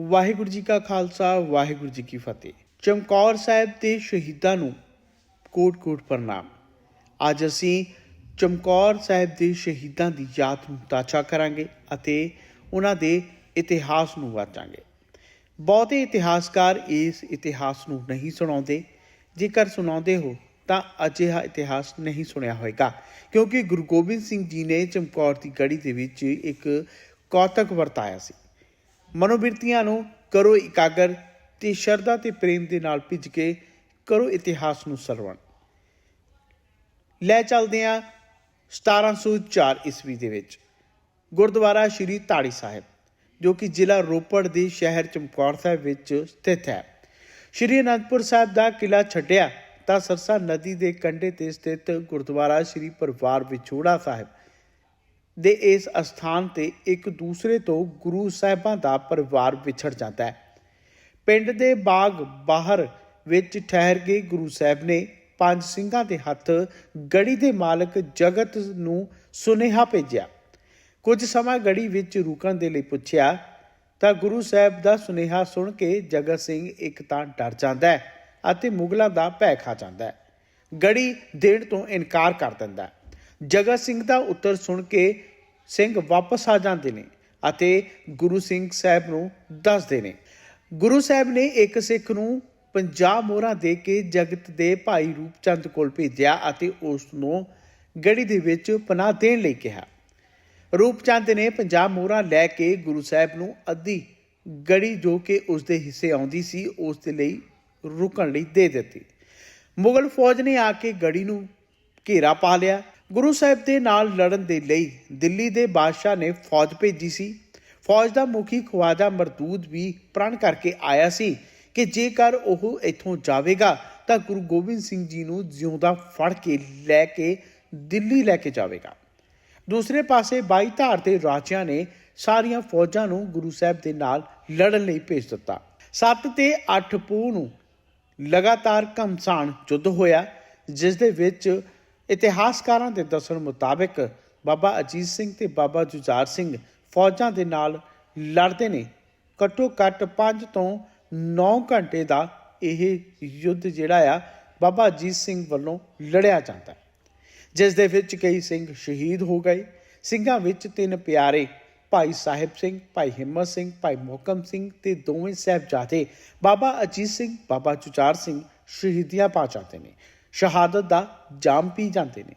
ਵਾਹਿਗੁਰੂ ਜੀ ਕਾ ਖਾਲਸਾ, ਵਾਹਿਗੁਰੂ ਜੀ ਕੀ ਫਤਿਹ। ਚਮਕੌਰ ਸਾਹਿਬ ਦੇ ਸ਼ਹੀਦਾਂ ਨੂੰ ਕੋਟ-ਕੋਟ ਪ੍ਰਣਾਮ। ਅੱਜ ਅਸੀਂ ਚਮਕੌਰ ਸਾਹਿਬ ਦੇ ਸ਼ਹੀਦਾਂ ਦੀ ਯਾਦ ਨੂੰ ਤਾਜ਼ਾ ਕਰਾਂਗੇ ਅਤੇ ਉਹਨਾਂ ਦੇ ਇਤਿਹਾਸ ਨੂੰ ਵਾਚਾਂਗੇ। ਬਹੁਤੇ ਇਤਿਹਾਸਕਾਰ ਇਸ ਇਤਿਹਾਸ ਨੂੰ ਨਹੀਂ ਸੁਣਾਉਂਦੇ। ਜੇਕਰ ਸੁਣਾਉਂਦੇ ਹੋ, ਤਾਂ ਅਜਿਹਾ ਇਤਿਹਾਸ ਨਹੀਂ ਸੁਣਿਆ ਹੋਵੇਗਾ ਕਿਉਂਕਿ ਗੁਰੂ ਗੋਬਿੰਦ ਸਿੰਘ ਜੀ ਨੇ ਚਮਕੌਰ ਦੀ ਗੜੀ ਦੇ ਵਿੱਚ ਇੱਕ ਕੌਤਕ ਵਰਤਾਇਆ ਸੀ। ਮਨੋਬਿਰਤੀਆਂ ਨੂੰ ਕਰੋ ਇਕਾਗਰ ਤੇ ਸ਼ਰਧਾ ਤੇ ਪ੍ਰੇਮ ਦੇ ਨਾਲ ਭਿੱਜ ਕੇ ਕਰੋ ਇਤਿਹਾਸ ਨੂੰ ਸਰਵਣ। ਲੈ ਚੱਲਦੇ ਹਾਂ 1704 ਈਸਵੀ ਦੇ ਵਿੱਚ। ਗੁਰਦੁਆਰਾ ਸ਼੍ਰੀ ਤਾੜੀ ਸਾਹਿਬ, ਜੋ ਕਿ ਜ਼ਿਲ੍ਹਾ ਰੋਪੜ ਦੇ ਸ਼ਹਿਰ ਚਮਕੌਰ ਸਾਹਿਬ ਵਿੱਚ ਸਥਿਤ ਹੈ। ਸ਼੍ਰੀ ਅਨੰਦਪੁਰ ਸਾਹਿਬ ਦਾ ਕਿਲਾ ਛੱਡਿਆ ਤਾਂ ਸਰਸਾ ਨਦੀ ਦੇ ਕੰਢੇ ਤੇ ਸਥਿਤ ਗੁਰਦੁਆਰਾ ਸ਼੍ਰੀ ਪਰਿਵਾਰ ਵਿਛੋੜਾ ਸਾਹਿਬ ਦੇ ਇਸ ਅਸਥਾਨ ਤੇ ਇੱਕ ਦੂਸਰੇ ਤੋਂ ਗੁਰੂ ਸਾਹਿਬਾਂ ਦਾ ਪਰਿਵਾਰ ਵਿਛੜ ਜਾਂਦਾ ਹੈ। ਪਿੰਡ ਦੇ ਬਾਗ ਬਾਹਰ ਵਿੱਚ ਠਹਿਰ ਕੇ ਗੁਰੂ ਸਾਹਿਬ ਨੇ ਪੰਜ ਸਿੰਘਾਂ ਦੇ ਹੱਥ ਗੜੀ ਦੇ ਮਾਲਕ ਜਗਤ ਨੂੰ ਸੁਨੇਹਾ ਭੇਜਿਆ। ਕੁਝ ਸਮਾਂ ਗੜੀ ਵਿੱਚ ਰੁਕਣ ਦੇ ਲਈ ਪੁੱਛਿਆ, ਤਾਂ ਗੁਰੂ ਸਾਹਿਬ ਦਾ ਸੁਨੇਹਾ ਸੁਣ ਕੇ ਜਗਤ ਸਿੰਘ ਇੱਕ ਤਾਂ ਡਰ ਜਾਂਦਾ ਹੈ ਅਤੇ ਮੁਗਲਾਂ ਦਾ ਭੈ ਖਾ ਜਾਂਦਾ ਹੈ। ਗੜੀ ਦੇਣ ਤੋਂ ਇਨਕਾਰ ਕਰ ਦਿੰਦਾ ਹੈ। ਜਗਤ ਸਿੰਘ ਦਾ ਉੱਤਰ ਸੁਣ ਕੇ ਸਿੰਘ ਵਾਪਸ ਆ ਜਾਂਦੇ ਨੇ ਅਤੇ ਗੁਰੂ ਸਿੰਘ ਸਾਹਿਬ ਨੂੰ ਦੱਸਦੇ ਨੇ। ਗੁਰੂ ਸਾਹਿਬ ਨੇ ਇੱਕ ਸਿੱਖ ਨੂੰ 50 ਮੋਹਰਾਂ ਦੇ ਕੇ ਜਗਤ ਦੇ ਭਾਈ ਰੂਪਚੰਦ ਕੋਲ ਭੇਜਿਆ ਅਤੇ ਉਸ ਨੂੰ ਗੜੀ ਦੇ ਵਿੱਚ ਪਨਾਹ ਦੇਣ ਲਈ ਕਿਹਾ। ਰੂਪਚੰਦ ਨੇ 50 ਮੋਹਰਾਂ ਲੈ ਕੇ ਗੁਰੂ ਸਾਹਿਬ ਨੂੰ ਅੱਧੀ ਗੜੀ ਜੋ ਕਿ ਉਸ ਦੇ ਹਿੱਸੇ ਆਉਂਦੀ ਸੀ, ਉਸ ਦੇ ਲਈ ਰੁਕਣ ਲਈ ਦੇ ਦਿੱਤੀ। ਮੁਗਲ ਫੌਜ ਨੇ ਆ ਕੇ ਗੜੀ ਨੂੰ ਘੇਰਾ ਪਾ ਲਿਆ ਗੁਰੂ ਸਾਹਿਬ ਦੇ ਨਾਲ ਲੜਨ ਦੇ ਲਈ ਦਿੱਲੀ ਦੇ ਬਾਦਸ਼ਾਹ ਨੇ ਫੌਜ ਭੇਜੀ ਸੀ। ਫੌਜ ਦਾ ਮੁਖੀ ਖਵਾਜਾ ਮਰਦੂਦ ਵੀ ਪ੍ਰਣ ਕਰਕੇ ਆਇਆ ਸੀ ਕਿ ਜੇਕਰ ਉਹ ਇੱਥੋਂ ਜਾਵੇਗਾ ਤਾਂ ਗੁਰੂ ਗੋਬਿੰਦ ਸਿੰਘ ਜੀ ਨੂੰ ਜਿਉਂਦਾ ਫੜ ਕੇ ਲੈ ਕੇ ਦਿੱਲੀ ਲੈ ਕੇ ਜਾਵੇਗਾ। ਦੂਸਰੇ ਪਾਸੇ 22 ਧਾਰ ਦੇ ਰਾਜਿਆਂ ਨੇ ਸਾਰੀਆਂ ਫੌਜਾਂ ਨੂੰ ਗੁਰੂ ਸਾਹਿਬ ਦੇ ਨਾਲ ਲੜਨ ਲਈ ਭੇਜ ਦਿੱਤਾ। 7 ਤੇ 8 ਪੋਹ ਨੂੰ ਲਗਾਤਾਰ ਘਮਸਾਨ ਯੁੱਧ ਹੋਇਆ, ਜਿਸ ਦੇ ਵਿੱਚ ਇਤਿਹਾਸਕਾਰਾਂ ਦੇ ਦੱਸਣ ਮੁਤਾਬਕ ਬਾਬਾ ਅਜੀਤ ਸਿੰਘ ਤੇ ਬਾਬਾ ਜੁਝਾਰ ਸਿੰਘ ਫੌਜਾਂ ਦੇ ਨਾਲ ਲੜਦੇ ਨੇ। ਘੱਟੋ ਘੱਟ 5 ਤੋਂ 9 ਘੰਟੇ ਦਾ ਇਹ ਯੁੱਧ ਜਿਹੜਾ ਆ, ਬਾਬਾ ਅਜੀਤ ਸਿੰਘ ਵੱਲੋਂ ਲੜਿਆ ਜਾਂਦਾ। ਜਿਸ ਦੇ ਵਿੱਚ ਕਈ ਸਿੰਘ ਸ਼ਹੀਦ ਹੋ ਗਏ। ਸਿੰਘਾਂ ਵਿੱਚ ਤਿੰਨ ਪਿਆਰੇ, ਭਾਈ ਸਾਹਿਬ ਸਿੰਘ, ਭਾਈ ਹਿੰਮਤ ਸਿੰਘ, ਭਾਈ ਮੋਕਮ ਸਿੰਘ ਤੇ ਦੋਵੇਂ ਸਾਹਿਬਜ਼ਾਦੇ ਬਾਬਾ ਅਜੀਤ ਸਿੰਘ, ਬਾਬਾ ਜੁਝਾਰ ਸਿੰਘ ਸ਼ਹੀਦੀਆਂ ਪਾ ਜਾਂਦੇ ਨੇ। ਸ਼ਹਾਦਤ ਦਾ ਜਾਮ ਪੀ ਜਾਂਦੇ ਨੇ।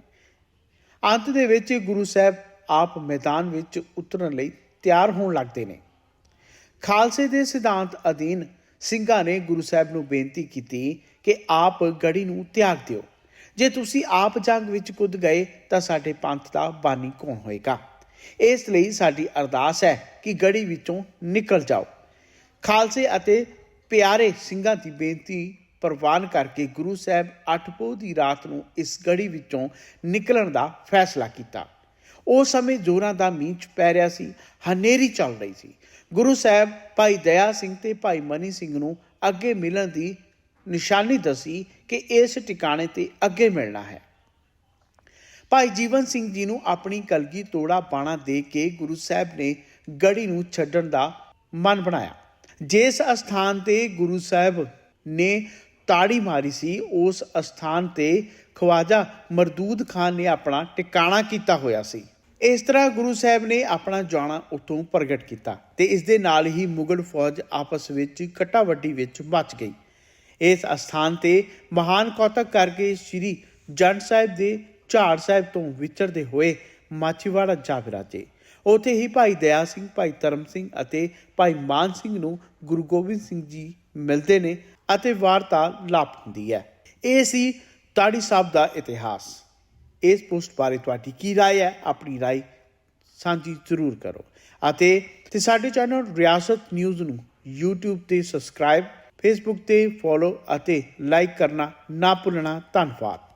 ਅੰਤ ਦੇ ਵਿੱਚ ਗੁਰੂ ਸਾਹਿਬ ਆਪ ਮੈਦਾਨ ਵਿੱਚ ਉਤਰਨ ਲਈ ਤਿਆਰ ਹੋਣ ਲੱਗਦੇ ਨੇ। ਖਾਲਸੇ ਦੇ ਸਿਧਾਂਤ ਅਧੀਨ ਸਿੰਘਾਂ ਨੇ ਗੁਰੂ ਸਾਹਿਬ ਨੂੰ ਬੇਨਤੀ ਕੀਤੀ ਕਿ ਆਪ ਗੜੀ ਨੂੰ ਤਿਆਗ ਦਿਓ। ਜੇ ਤੁਸੀਂ ਆਪ ਜੰਗ ਵਿੱਚ ਕੁੱਦ ਗਏ ਤਾਂ ਸਾਡੇ ਪੰਥ ਦਾ ਬਾਨੀ ਕੌਣ ਹੋਏਗਾ? ਇਸ ਲਈ ਸਾਡੀ ਅਰਦਾਸ ਹੈ ਕਿ ਗੜੀ ਵਿੱਚੋਂ ਨਿਕਲ ਜਾਓ। ਖਾਲਸੇ ਅਤੇ ਪਿਆਰੇ ਸਿੰਘਾਂ ਦੀ ਬੇਨਤੀ ਪ੍ਰਵਾਨ ਕਰਕੇ ਗੁਰੂ ਸਾਹਿਬ ਅੱਠ ਪੋਹ ਦੀ ਰਾਤ ਨੂੰ ਇਸ ਗੜੀ ਵਿੱਚੋਂ ਨਿਕਲਣ ਦਾ ਫੈਸਲਾ ਕੀਤਾ। ਉਸ ਸਮੇਂ ਜੋਰਾਂ ਦਾ ਮੀਂਹ ਪੈ ਰਿਹਾ ਸੀ, ਹਨੇਰੀ ਚੱਲ ਰਹੀ ਸੀ। ਗੁਰੂ ਸਾਹਿਬ ਭਾਈ ਦਇਆ ਸਿੰਘ ਤੇ ਭਾਈ ਮਨੀ ਸਿੰਘ ਨੂੰ ਅੱਗੇ ਮਿਲਣ ਦੀ ਨਿਸ਼ਾਨੀ ਦੱਸੀ ਕਿ ਇਸ ਟਿਕਾਣੇ ਤੇ ਅੱਗੇ ਮਿਲਣਾ ਹੈ। ਭਾਈ ਜੀਵਨ ਸਿੰਘ ਜੀ ਨੂੰ ਆਪਣੀ ਕਲਗੀ ਤੋੜਾ ਬਾਣਾ ਦੇ ਕੇ ਗੁਰੂ ਸਾਹਿਬ ਨੇ ਗੜੀ ਨੂੰ ਛੱਡਣ ਦਾ ਮਨ ਬਣਾਇਆ। ਜਿਸ ਅਸਥਾਨ ਤੇ ਗੁਰੂ ਸਾਹਿਬ ਨੇ ਤਾੜੀ ਮਾਰੀ ਸੀ, ਉਸ ਅਸਥਾਨ ਤੇ ਖਵਾਜਾ ਮਰਦੂਦ ਖਾਨ ਨੇ ਆਪਣਾ ਟਿਕਾਣਾ ਕੀਤਾ ਹੋਇਆ ਸੀ। ਇਸ ਤਰ੍ਹਾਂ ਗੁਰੂ ਸਾਹਿਬ ਨੇ ਆਪਣਾ ਜਾਣਾ ਉਤੋਂ ਪ੍ਰਗਟ ਕੀਤਾ ਤੇ ਇਸ ਦੇ ਨਾਲ ਹੀ ਮੁਗਲ ਫੌਜ ਆਪਸ ਵਿੱਚ ਕੱਟਾ ਵੱਡੀ ਵਿੱਚ ਮਚ ਗਈ। ਇਸ ਅਸਥਾਨ ਤੇ ਮਹਾਨ ਕੌਤਕ ਕਰਕੇ ਸ੍ਰੀ ਜੰਡ ਸਾਹਿਬ ਦੇ ਝਾੜ ਸਾਹਿਬ ਤੋਂ ਵਿਚਰਦੇ ਹੋਏ ਮਾਚੀਵਾੜਾ ਜਾ ਵਿਰਾਜੇ ਉਥੇ ਹੀ ਭਾਈ ਦਇਆ ਸਿੰਘ, ਭਾਈ ਧਰਮ ਸਿੰਘ ਅਤੇ ਭਾਈ ਮਾਨ ਸਿੰਘ ਨੂੰ ਗੁਰੂ ਗੋਬਿੰਦ ਸਿੰਘ ਜੀ ਮਿਲਦੇ ਨੇ। ਅਤੇ ਵਾਰਤਾ ਲਾਪ ਹੁੰਦੀ ਹੈ ਇਹ ਸੀ ਤਾੜੀ ਸਾਹਿਬ ਦਾ ਇਤਿਹਾਸ ਇਸ ਪੋਸਟ ਬਾਰੇ ਤੁਹਾਡੀ ਕੀ رائے ਹੈ ਆਪਣੀ رائے ਸਾਂਝੀ ਜ਼ਰੂਰ ਕਰੋ ਅਤੇ ਤੇ ਸਾਡੇ ਚੈਨਲ ਰਿਆਸਤ ਨਿਊਜ਼ ਨੂੰ YouTube ਤੇ ਸਬਸਕ੍ਰਾਈਬ Facebook ਤੇ ਫੋਲੋ ਅਤੇ ਲਾਈਕ ਕਰਨਾ ਨਾ ਭੁੱਲਣਾ ਧੰਨਵਾਦ